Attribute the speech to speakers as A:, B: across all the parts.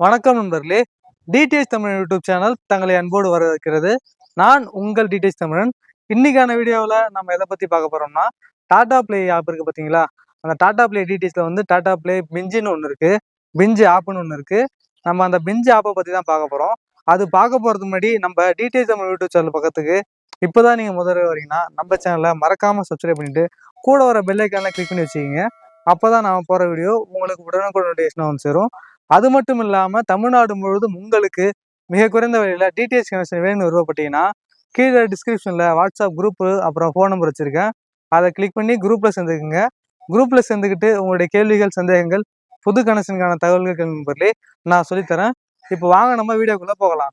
A: வணக்கம் நண்பர்களே. DTH Tamil YouTube channel தங்களை அன்போடு வரவேற்கிறது. நான் உங்கள் டிடிஎச் தமிழன். இன்னைக்கான வீடியோவில் நம்ம எதை பற்றி பார்க்க போகிறோம்னா டாடா ப்ளே ஆப் இருக்குது பார்த்தீங்களா அந்த டாடா பிளே டிடிஎச்சில் வந்து டாடா ப்ளே பிஞ்சுன்னு ஒன்று இருக்குது பிஞ்சு ஆப்னு ஒன்று இருக்குது நம்ம அந்த பிஞ்சு ஆப்பை பற்றி தான் பார்க்க போகிறோம் அது பார்க்க போகிறதுக்கு முன்னாடி நம்ம டிடிஎச் தமிழ் யூடியூப் சேனல் பக்கத்துக்கு இப்போ தான் நீங்கள் முதல்ல வரீங்கன்னா நம்ம சேனலை மறக்காமல் சப்ஸ்கிரைப் பண்ணிவிட்டு கூட வர பெல் கிளிக் பண்ணி வச்சுக்கிங்க. அப்போ தான் நான் போகிற வீடியோ உங்களுக்கு உடனுக்குடன் நோட்டிஃபிகேஷன் வந்து சேரும். அது மட்டும் இல்லாமல் தமிழ்நாடு முழுவதும் உங்களுக்கு மிக குறைந்த விலையில் டிடிஎச் கனெக்ஷன் வேணும்னு விருப்பப்பட்டீங்கன்னா கீழே டிஸ்கிரிப்ஷனில் வாட்ஸ்அப் குரூப்பு அப்புறம் ஃபோன் நம்பர் வச்சுருக்கேன். அதை கிளிக் பண்ணி குரூப்பில் சேர்ந்துக்குங்க. குரூப்பில் சேர்ந்துக்கிட்டு உங்களுடைய கேள்விகள் சந்தேகங்கள் புது கனெக்ஷனுக்கான தகவல்கள் நண்பர்களே நான் சொல்லித்தரேன். இப்போ வாங்க நம்ம வீடியோக்குள்ளே போகலாம்.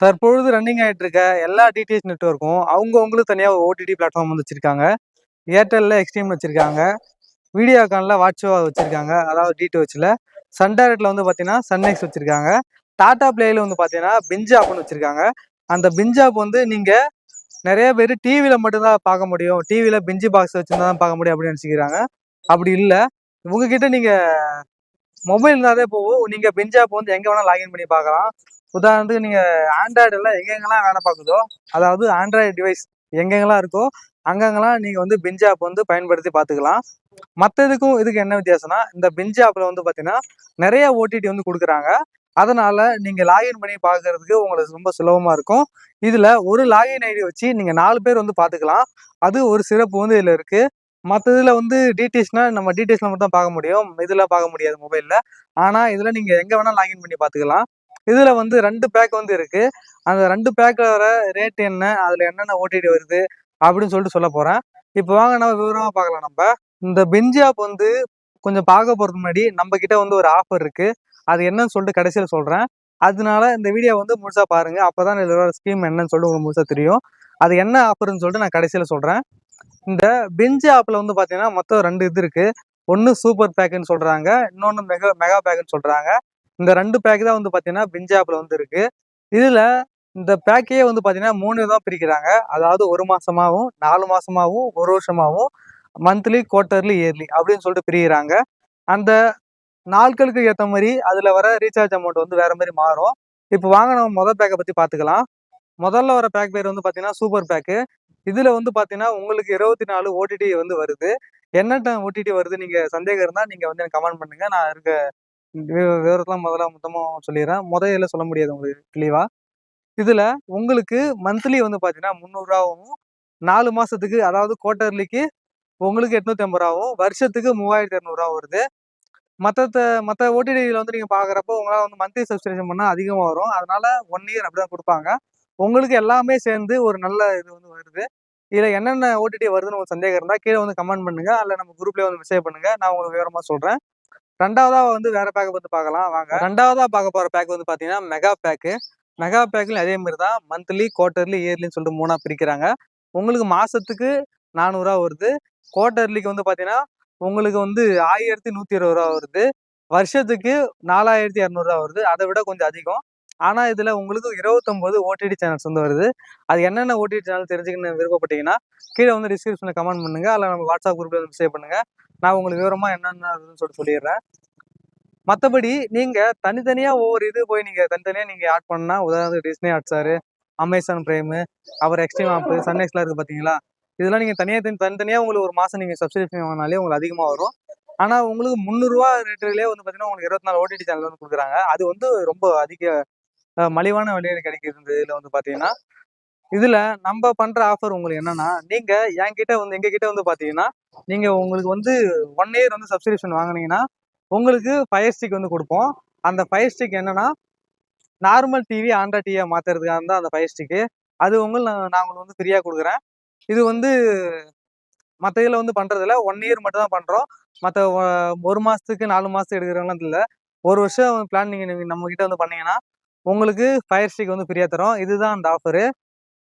A: தற்பொழுது ரன்னிங் ஆகிட்டு இருக்க எல்லா டிடிஎச் நெட்ஒர்க்கும் அவங்கவுங்களுக்கு தனியாக ஓடிடி பிளாட்ஃபார்ம் வந்து வச்சுருக்காங்க. ஏர்டெல்லில் எக்ஸ்ட்ரீம் வச்சுருக்காங்க. வீடியோகானில் வாட்ஸ்அப் வச்சுருக்காங்க. அதாவது டிடிஎச்சில் சன் டைரக்ட்ல வந்து பார்த்தீங்கன்னா சன்எக்ஸ் வச்சுருக்காங்க. டாடா பிளேயில் வந்து பார்த்தீங்கன்னா பிஞ்சாப்னு ஆப்னு வச்சுருக்காங்க. அந்த பிஞ்ச் ஆப் வந்து நீங்கள் நிறைய பேர் டிவியில் மட்டும்தான் பார்க்க முடியும். டிவியில் பிஞ்சு பாக்ஸ் வச்சுருந்தா தான் பார்க்க முடியும் அப்படின்னு நினச்சிக்கிறாங்க. அப்படி இல்லை. உங்ககிட்ட நீங்கள் மொபைல் இருந்தாலே போகும் நீங்கள் பிஞ்ச் ஆப் வந்து எங்கே வேணால் லாகின் பண்ணி பார்க்கலாம். உதாரணத்துக்கு நீங்கள் ஆண்ட்ராய்டெல்லாம் எங்கெங்கெல்லாம் வேலை பார்க்குதோ அதாவது ஆண்ட்ராய்டு டிவைஸ் எங்கெங்கெல்லாம் இருக்கோ அங்கங்கெல்லாம் நீங்கள் வந்து பிஞ்ச் ஆப் வந்து பயன்படுத்தி பார்த்துக்கலாம். மற்ற இதுக்கும் இதுக்கு என்ன வித்தியாசம்னா இந்த பிஞ்ச் ஆப்பில் வந்து பார்த்தீங்கன்னா நிறைய ஓடிடி வந்து கொடுக்குறாங்க. அதனால நீங்கள் லாகின் பண்ணி பார்க்கறதுக்கு உங்களுக்கு ரொம்ப சுலபமாக இருக்கும். இதில் ஒரு லாகின் ஐடி வச்சு நீங்கள் நாலு பேர் வந்து பார்த்துக்கலாம் அது ஒரு சிறப்பு வந்து இதில் இருக்குது மற்ற இதில் வந்து டிடிஎஸ்னா நம்ம டிடிஎஸ்ல மட்டும் தான் பார்க்க முடியும். இதில் பார்க்க முடியாது மொபைலில் ஆனால் இதில் நீங்கள் எங்கே வேணால் லாகின் பண்ணி பார்த்துக்கலாம் இதில் வந்து ரெண்டு பேக் வந்து இருக்குது அந்த ரெண்டு பேக்கோட ரேட் என்ன? அதில் என்னென்ன ஓடிடி வருது? அப்படின்னு சொல்லிட்டு சொல்ல போகிறேன் இப்போ வாங்க நம்ம விவரமாக பார்க்கலாம் நம்ம. இந்த பெஞ்ச் ஆப் வந்து கொஞ்சம் பார்க்க போகிறதுக்கு முன்னாடி நம்ம கிட்ட வந்து ஒரு ஆஃபர் இருக்கு. அது என்னன்னு சொல்லிட்டு கடைசியில் சொல்கிறேன் அதனால இந்த வீடியோ வந்து முழுசாக பாருங்க. அப்பதான் இதோட ஸ்கீம் என்னன்னு சொல்லிட்டு உங்களுக்கு முழுசாக தெரியும். அது என்ன ஆஃபர்னு சொல்லிட்டு நான் கடைசியில் சொல்கிறேன் இந்த பெஞ்ச் ஆப்பில் வந்து பார்த்தீங்கன்னா மொத்தம் ரெண்டு இது இருக்கு. ஒன்று சூப்பர் பேக்குன்னு சொல்கிறாங்க இன்னொன்று மெகா மெகா பேக்குன்னு சொல்கிறாங்க இந்த ரெண்டு பேக் தான் வந்து பார்த்தீங்கன்னா பெஞ்ச் ஆப்பில் வந்து இருக்குது இதில் இந்த பேக்கையே வந்து பார்த்தீங்கன்னா மூணு தான் பிரிக்கிறாங்க. அதாவது ஒரு மாதமாகவும் நாலு மாதமாகவும் ஒரு வருஷமாகவும் மந்த்லி குவார்ட்டர்லி இயர்லி அப்படின்னு சொல்லிட்டு பிரிகிறாங்க அந்த நாட்களுக்கு ஏற்ற மாதிரி அதில் வர ரீசார்ஜ் அமௌண்ட் வந்து வேறு மாதிரி மாறும். இப்போ வாங்க நம்ம முதல் பேக்கை பற்றி பார்த்துக்கலாம் முதல்ல வர பேக் பேர் வந்து பார்த்தீங்கன்னா சூப்பர் பேக்கு இதில் வந்து பார்த்தீங்கன்னா உங்களுக்கு இருபத்தி நாலு ஓடிடி வந்து வருது. என்னென்ன ஓடிடி வருது நீங்கள் சந்தேகம் இருந்தால் நீங்கள் வந்து எனக்கு கமெண்ட் பண்ணுங்கள் நான் இருக்க விவரத்தெலாம் விவரத்தெல்லாம் முதல்ல மொத்தமாக சொல்லிடுறேன். முதல்ல சொல்ல முடியாது உங்களுக்கு தெளிவாக இதில் உங்களுக்கு மந்த்லி வந்து பார்த்தீங்கன்னா முந்நூறுரூவாவும் நாலு மாதத்துக்கு அதாவது குவார்ட்டர்லிக்கு உங்களுக்கு எட்நூத்தி ஐம்பது ரூபாவும் வருஷத்துக்கு மூவாயிரத்தி இரநூறுவா வருது. மற்ற மற்ற ஓடிடியில் வந்து நீங்கள் பார்க்குறப்போ உங்களால் வந்து மந்த்லி சப்ஸ்கிரிப்ஷன் பண்ணால் அதிகமாக வரும். அதனால ஒன் இயர் அப்படி தான் கொடுப்பாங்க. உங்களுக்கு எல்லாமே சேர்ந்து ஒரு நல்ல இது வந்து வருது. இதில் என்னென்ன ஓடிடி வருதுன்னு உங்களுக்கு சந்தேகம் இருந்தால் கீழே வந்து கமெண்ட் பண்ணுங்கள் அதில் நம்ம குரூப்லேயே வந்து மெசேஜ் பண்ணுங்கள் நான் உங்களுக்கு விவரமாக சொல்கிறேன் ரெண்டாவதாக வந்து வேறு பேக் வந்து பார்க்கலாம். வாங்க. ரெண்டாவதாக பார்க்க போகிற பேக் வந்து பார்த்தீங்கன்னா மெகா பேக்கு மெகா பேக்கில் அதே மாதிரி தான். மந்த்லி குவார்ட்டர்லி இயர்லின்னு சொல்லிட்டு மூணாக பிரிக்கிறாங்க. உங்களுக்கு மாதத்துக்கு நானூறுரூவா வருது. குவார்ட்டர்லிக்கு வந்து பார்த்தீங்கன்னா உங்களுக்கு வந்து ஆயிரத்தி நூற்றி இருபது ரூபா வருது. வருஷத்துக்கு நாலாயிரத்தி இரநூறுவா வருது. அதை விட கொஞ்சம் அதிகம். ஆனால் இதில் உங்களுக்கு இருபத்தொம்போது ஓடிடி சேனல்ஸ் வந்து வருது. அது என்னென்ன ஓடிடி சேனல் தெரிஞ்சுக்கணும்னு விருப்பப்பட்டீங்கன்னா கீழே வந்து டிஸ்கிரிப்ஷனில் கமெண்ட் பண்ணுங்கள் அதில் நம்ம வாட்ஸ்அப் குரூப்பில் வந்து மெசேஜ் பண்ணுங்கள் நான் உங்களுக்கு விவரமாக என்னென்ன இருக்குன்னு சொல்லிட்டு சொல்லிடுறேன். மற்றபடி நீங்கள் தனித்தனியாக ஒவ்வொரு இது போய் நீங்கள் தனித்தனியாக நீங்கள் ஆட் பண்ணால் உதாரணத்துக்கு டிஸ்னி ஹாட்ஸ்டாரு அமேசான் பிரைமு அப்புறம் எக்ஸ்ட்ரீம் ஆப்பு சன்நெக்ஸ்லாம் இருக்குது பார்த்தீங்களா இதெல்லாம் நீங்கள் தனியாக தனி தனித்தனியாக உங்களுக்கு ஒரு மாதம் நீங்கள் சப்ஸ்கிரிப்ஷன் வாங்கினாலே உங்களுக்கு அதிகமாக வரும். ஆனால் உங்களுக்கு முந்நூறுரூவா ரேட்டுலேயே வந்து பார்த்தீங்கன்னா உங்களுக்கு இருபத்தி நாலு ஓடிடி சேனல் வந்து கொடுக்குறாங்க. அது வந்து ரொம்ப அதிக மலிவான விலையில் கிடைக்கிறது இதில் வந்து பார்த்தீங்கன்னா இதில் நம்ம பண்ணுற ஆஃபர் உங்களுக்கு என்னன்னா நீங்கள் என்கிட்ட வந்து எங்ககிட்ட வந்து பார்த்தீங்கன்னா நீங்கள் உங்களுக்கு வந்து ஒன் இயர் வந்து சப்ஸ்கிரிப்ஷன் வாங்குனீங்கன்னா உங்களுக்கு ஃபயர் ஸ்டிக் வந்து கொடுப்போம். அந்த ஃபயர் ஸ்டிக் என்னன்னா நார்மல் டிவி ஆண்ட்ராய்ட் டிவியை மாற்றுறதுக்காக இருந்தால் அந்த ஃபயர் ஸ்டிக்கு அது உங்களுக்கு நான் நான் உங்களுக்கு வந்து ஃப்ரீயாக கொடுக்குறேன். இது வந்து மற்ற இதில் வந்து பண்ணுறதில்ல ஒன் இயர் மட்டும் தான் பண்ணுறோம் மற்ற ஒரு மாதத்துக்கு நாலு மாதத்துக்கு எடுக்கிறவங்களாம் இல்லை ஒரு வருஷம் பிளான் நீங்கள் நம்ம கிட்ட வந்து பண்ணீங்கன்னா உங்களுக்கு ஃபயர் ஸ்டிக் வந்து ஃப்ரீயாக தரும். இதுதான் அந்த ஆஃபரு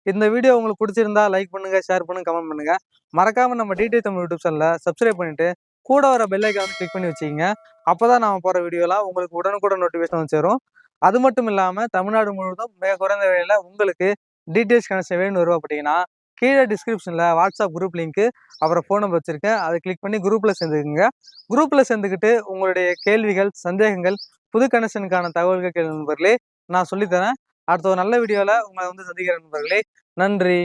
A: இந்த வீடியோ உங்களுக்கு பிடிச்சிருந்தா லைக் பண்ணுங்கள் ஷேர் பண்ணுங்க கமெண்ட் பண்ணுங்கள் மறக்காமல் நம்ம டிடி தமிழ் யூடியூப் சேனலில் சப்ஸ்கிரைப் பண்ணிட்டு கூட வர பெல் வந்து கிளிக் பண்ணி வச்சுக்கிங்க. அப்பதான் நம்ம போகிற வீடியோலாம் உங்களுக்கு உடனுக்குடன் நோட்டிஃபிகேஷன் வந்து சேரும். அது மட்டும் இல்லாமல் தமிழ்நாடு முழுவதும் மிக குறைந்த விலையில் உங்களுக்கு டீடைல்ஸ் கனெக்ஷன் வேணும்னு விருப்பப்பட்டீங்கன்னா கீழே டிஸ்கிரிப்ஷனில் வாட்ஸ்அப் குரூப் லிங்க்கு அப்புறம் ஃபோன் நம்பர் வச்சுருக்கேன். அதை கிளிக் பண்ணி குரூப்பில் சேர்ந்துக்குங்க. குரூப்பில் சேர்ந்துக்கிட்டு உங்களுடைய கேள்விகள் சந்தேகங்கள் புது கனெக்ஷனுக்கான தகவல்கள் கேள்வி நண்பர்களே. நான் சொல்லித்தரேன். அடுத்த ஒரு நல்ல வீடியோவில் உங்களை வந்து சந்திக்கிறேன் நண்பர்களே. நன்றி.